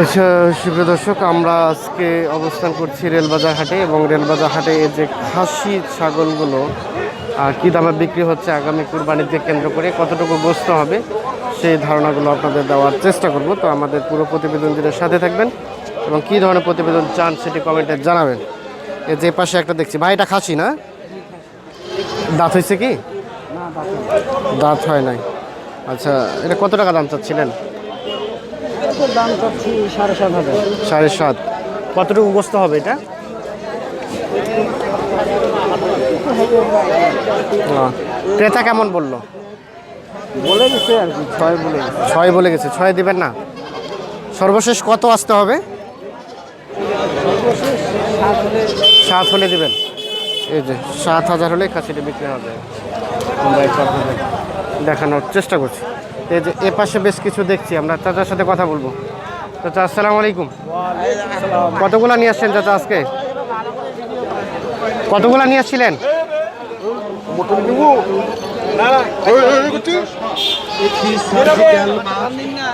আচ্ছা সুপ্রিয় দর্শক, আমরা আজকে অবস্থান করছি রেলবাজার হাটে এবং রেলবাজার হাটে যে খাসি ছাগলগুলো কী দামে বিক্রি হচ্ছে আগামী কুরবানিকে কেন্দ্র করে, কতটুকু গোস্ত হবে সেই ধারণাগুলো আপনাদের দেওয়ার চেষ্টা করব। তো আমাদের পুরো প্রতিবেদন দিনের সাথে থাকবেন এবং কী ধরনের প্রতিবেদন চান সেটি কমেন্টে জানাবেন। এই যে পাশে একটা দেখছি, ভাই, এটা খাসি না? দাঁত হয়েছে কি? দাঁত হয় নাই। আচ্ছা এটা কত টাকা দাম চাচ্ছিলেন? দাম চাচ্ছি সাড়ে সাত হাজার। সাড়ে সাত। কতটুকু গোস্ত হবে এটা? ক্রেতা কেমন বলল? বলে গেছে আর কি ছয় বলে ছয় বলে গেছে ছয় দিবেন না? সর্বশেষ কত আসতে হবে? সাত হলে দেবেন। এই যে সাত হাজার হলে খাসিটি বিক্রি হবে। দেখানোর চেষ্টা করছি। এই যে এ পাশে বেশ কিছু দেখছি আমরা। চাচার সাথে কথা বলব। চাচা, আসসালামু আলাইকুম। কতগুলা নিয়ে আসছেন চাচা আজকে? কতগুলা নিয়ে আসছিলেন?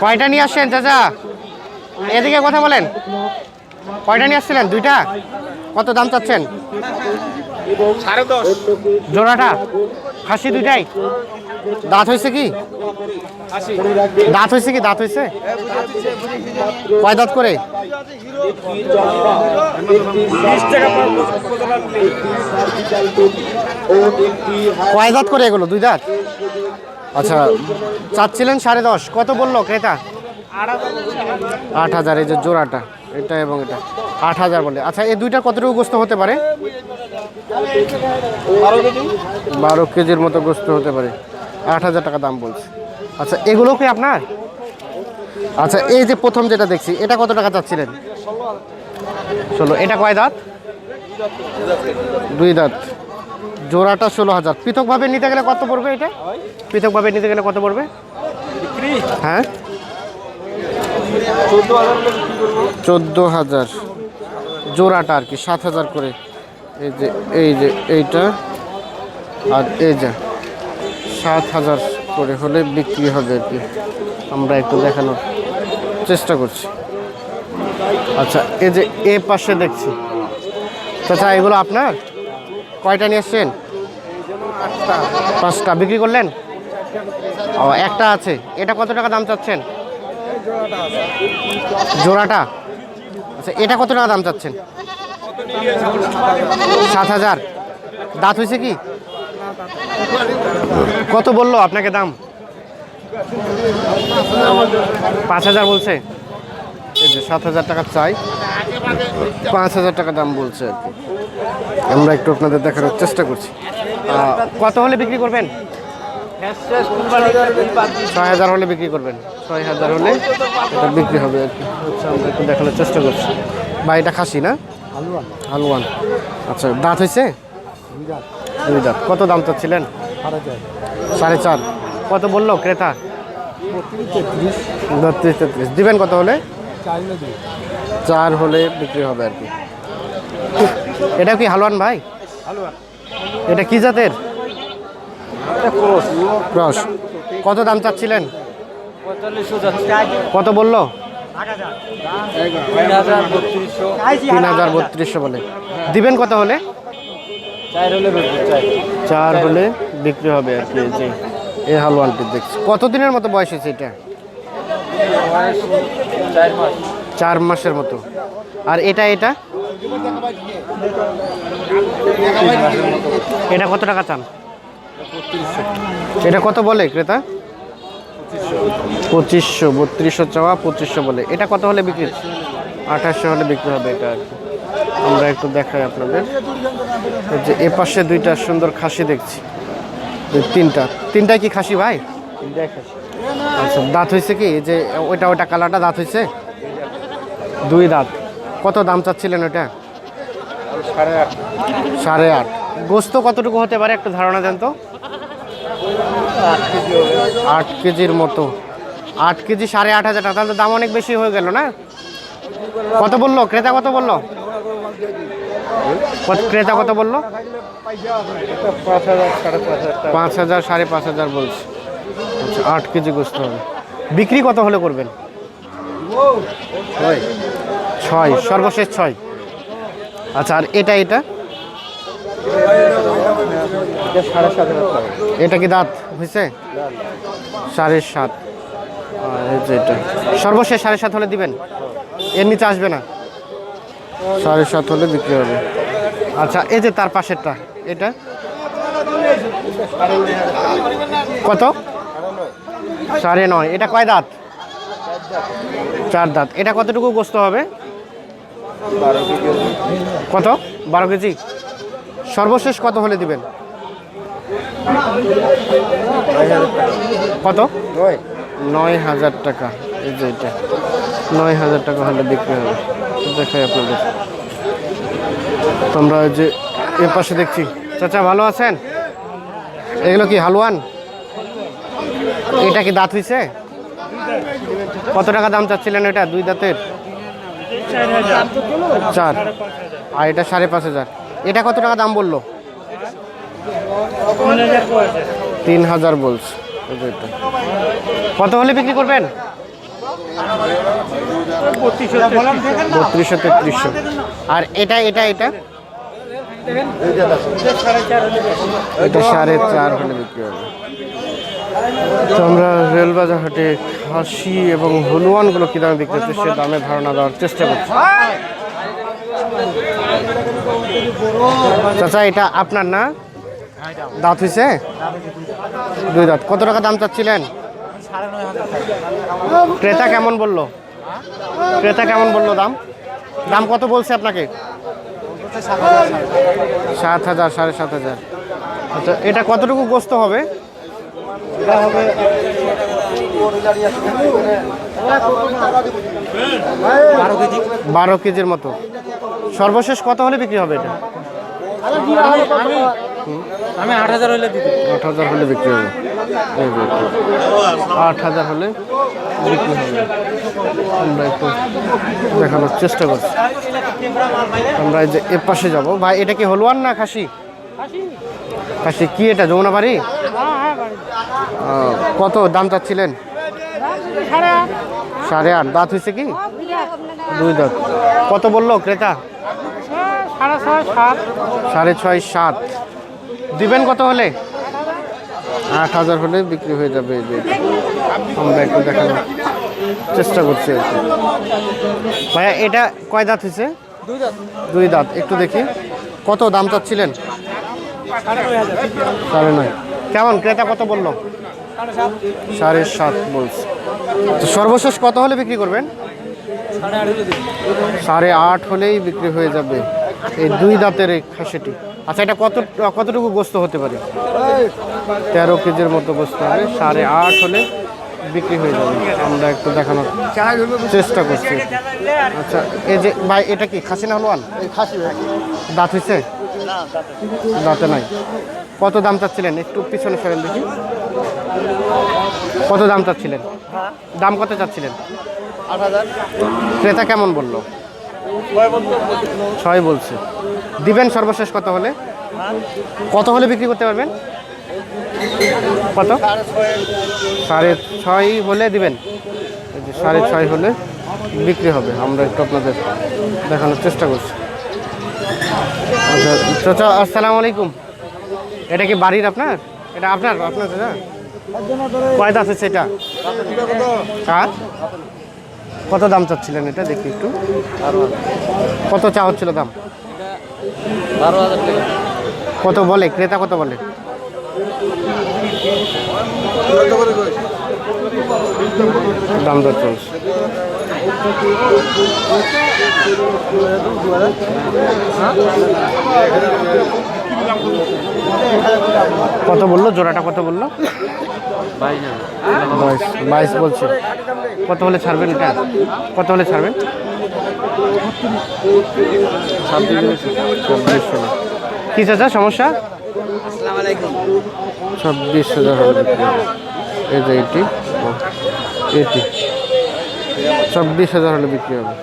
কয়টা নিয়ে আসছেন চাচা? এদিকে কথা বলেন। কয়টা নিয়ে আসছিলেন? দুইটা? কত দাম চাচ্ছেন? জোড়াটা? খাসি দুইটাই? দাঁত হয়েছে কি? দাঁত হয়েছে কি? দাঁত হয়েছে? কয় দাঁত করে? কয় দাঁত করে এগুলো? দুই দাঁত? আচ্ছা চাচ্ছিলেন সাড়ে দশ। কত বলল ক্রেতা? আট হাজার, এই যে জোড়াটা, এটা এবং এটা। আট হাজার বলে। আচ্ছা এই দুইটা কতটুকু গোস্ত হতে পারে? বারো কেজির মতো গোস্ত হতে পারে। আট হাজার টাকা দাম বলছে। আচ্ছা এগুলো কি আপনার? আচ্ছা এই যে প্রথম যেটা দেখছি, এটা কত টাকা চাচ্ছিলেন? ষোলো, এটা কয় দাঁত? দুই দাঁত। জোড়াটা ষোলো হাজার। পৃথকভাবে নিতে গেলে কত পড়বে এটা? পৃথকভাবে নিতে গেলে কত পড়বে? হ্যাঁ? চোদ্দ হাজার। জোড়াটা আর কি, সাত হাজার করে। এই যে এই যে, এইটা। আর এই যে সাত হাজার করে হলে বিক্রি হবে আর কি। আমরা একটু দেখানোর চেষ্টা করছি। আচ্ছা এই যে এ পাশে দেখছি। চাচা, এগুলো আপনার? কয়টা নিয়ে এসছেন? পাঁচটা। বিক্রি করলেন? ও, একটা আছে। এটা কত টাকা দাম চাচ্ছেন? জোড়াটা? আচ্ছা এটা কত টাকা দাম চাচ্ছেন? সাত হাজার। দাঁত হয়েছে কি? কত বলল আপনাকে দাম? পাঁচ হাজার বলছে। এই যে সাত হাজার টাকা চাই। পাঁচ হাজার টাকা দাম বলছে আর কি। আমরা একটু আপনাদের দেখানোর চেষ্টা করছি। কত হলে বিক্রি করবেন? ছয় হাজার হলে বিক্রি করবেন। ছয় হাজার হলে এটা বিক্রি হবে আর কি। আচ্ছা আমরা একটু দেখানোর চেষ্টা করছি। বা এটা খাসি না? হালুয়া হালুয়ান। আচ্ছা দাঁত হয়েছে? দুই কত দাম চাচ্ছিলেন? সাড়ে চার। কত বলল ক্রেতা? বত্রিশ তেত্রিশ। দিবেন কত হলে? চার হলে বিক্রি হবে আর কি। এটা কি হালুয়ান ভাই? এটা কি জাতের? ক্রস। কত দাম চাচ্ছিলেন? কত বলল? তিন হাজার বত্রিশশো বলে। দিবেন কত হলে? চার হলে বিক্রি হবে আর কি এই যে এই হালুয়ানটি দেখছি। কতদিনের মতো বয়স হয়েছে এটা? চার চার মাসের মতো। আর এটা এটা? এটা কত টাকা চান? এটা কত বলে ক্রেতা? পঁচিশশো। বত্রিশশো চাওয়া পঁচিশশো বলে। এটা কত হলে বিক্রি? আঠাশশো হলে বিক্রি হবে এটা আর কি। আমরা একটু দেখাই আপনাদের। যে এ পাশে দুইটা সুন্দর খাসি দেখছি। তিনটা। তিনটাই কি খাসি ভাই? আচ্ছা দাঁত হয়েছে কি? যে ওইটা ওইটা কালারটা দাঁত হয়েছে? দুই দাঁত। কত দাম চাচ্ছিলেন ওটা সাড়ে আট। সাড়ে আট। গোস্ত কতটুকু হতে পারে একটু ধারণা দেন তো? আট কেজি আট কেজির মতো। আট কেজি সাড়ে আট হাজার টাকা। তাহলে দাম অনেক বেশি হয়ে গেল না? কত বলল? ক্রেতা কত বলল? ক্রেতা কত বলল? পাঁচ হাজার সাড়ে পাঁচ হাজার বলছে। আচ্ছা আট কেজি গোস্ত হবে। বিক্রি কত হলে করবেন? ছয়। সর্বশেষ ছয়। আচ্ছা আর এটা এটা? এটা কি দাঁত হয়েছে? সাড়ে সাত। এটা সর্বশেষ সাড়ে সাত হলে দিবেন? এর নিচে আসবে না? সাড়ে সাত হলে বিক্রি হবে। আচ্ছা এই যে তার পাশেরটা এটা? কত? সাড়ে নয়। এটা কয় দাঁত? চার দাঁত। এটা কতটুকু গোস্ত হবে? কত? বারো কেজি। সর্বশেষ কত হলে দিবেন? কত? নয়। হাজার টাকা। এই যে এটা। নয় হাজার টাকা হলে বিক্রি হবে। দেখাই আপনাদের। ওই যে এ পাশে দেখছি। চাচা, ভালো আছেন? এগুলো কি হালুয়ান? এটা কি দাঁত হইছে? কত টাকা দাম চাচ্ছিলেন এটা, দুই দাঁতের? চার। আর এটা সাড়ে পাঁচ হাজার। এটা কত টাকা দাম বলল? তিন হাজার বলছে। কত হলে বিক্রি করবেন? বত্রিশশো তেত্রিশশো। আর এটা এটা এটা? এটা সাড়ে চার হলে বিক্রি হবে। তো আমরা রেলবাজার হাটে খাসি এবং হলুয়ানগুলো কী দামে বিক্রি হচ্ছে সে দামে ধারণা দেওয়ার চেষ্টা করছি। চাচা, এটা আপনার না? দাঁত হয়েছে দুই দাঁত। কত টাকা দাম চাচ্ছিলেন? ক্রেতা কেমন বলল? ক্রেতা কেমন বলল দাম? দাম কত বলছে আপনাকে? সাত হাজার সাড়ে সাত হাজার। আচ্ছা এটা কতটুকু গোস্ত হবে? বারো কেজির মতো। সর্বশেষ কত হলে বিক্রি হবে এটা? আমি আট হাজার হলে বিক্রি হবে। আট হাজার হলে বিক্রি হবে। আমরা একটু দেখানোর চেষ্টা করছি। আমরা এই যে এ পাশে যাব। ভাই এটা কি হলুয়ান না খাসি? খাসি কি এটা যমুনা বাড়ি কত দাম চাচ্ছিলেন? সাড়ে আট। দাঁত হয়েছে কি? দুই দাঁত। কত বলল ক্রেতা? সাড়ে ছয় সাত। দিবেন কত হলে? আট হাজার হলে বিক্রি হয়ে যাবে এই যে। আমরা একটু দেখানোর চেষ্টা করছি আর কি। ভাইয়া এটা কয় দাঁত হয়েছে? দুই দাঁত। একটু দেখি। কত দাম চাচ্ছিলেন? সাড়ে নয়। কেমন? ক্রেতা কত বলল? সাড়ে সাত বলছে। তো সর্বশেষ কত হলে বিক্রি করবেন? সাড়ে আট হলেই বিক্রি হয়ে যাবে। এই দুই দাঁতের এই খাসিটি। আচ্ছা এটা কত কতটুকু গোস্ত হতে পারে? তেরো কেজির মতো গোস্ত হবে সাড়ে আট হলে বিক্রি হয়ে যাবে। আমরা একটু দেখানোর চেষ্টা করছি। আচ্ছা এই যে ভাই এটা কি খাসি না হলওয়ান খাসি দাঁত হয়েছে? দাঁতে নাই। কত দাম চাচ্ছিলেন? একটু পিছনে সরেন দেখি। কত দাম চাচ্ছিলেন? দাম কত চাচ্ছিলেন? ক্রেতা কেমন বলল? ছয় বলছে। দিবেন সর্বশেষ কত হলে? কত হলে বিক্রি করতে পারবেন? কত? সাড়ে ছয় হলে দিবেন। সাড়ে ছয় হলে বিক্রি হবে। আমরা একটু আপনাদের দেখানোর চেষ্টা করছি। আচ্ছা চাচা, আসসালামু আলাইকুম। এটা কি বাড়ির আপনার? এটা আপনার আপনার দাদা? কয় আছে এটা? কার কত দাম চাচ্ছিলেন এটা? দেখি একটু। কত চা হচ্ছিল দাম? বারো হাজার টাকা। কত বলে? ক্রেতা কত বলে? দাম দর কত বলল? জোড়াটা কত বলল? বাইশ। বাইশ বলছে। কত হলে ছাড়বেন এটা? কত হলে ছাড়বেন? ছাব্বিশ। কি চাচা সমস্যা? ছাব্বিশ হাজার। এই যে এটি এটি। চব্বিশ হাজার হলে বিক্রি হবে।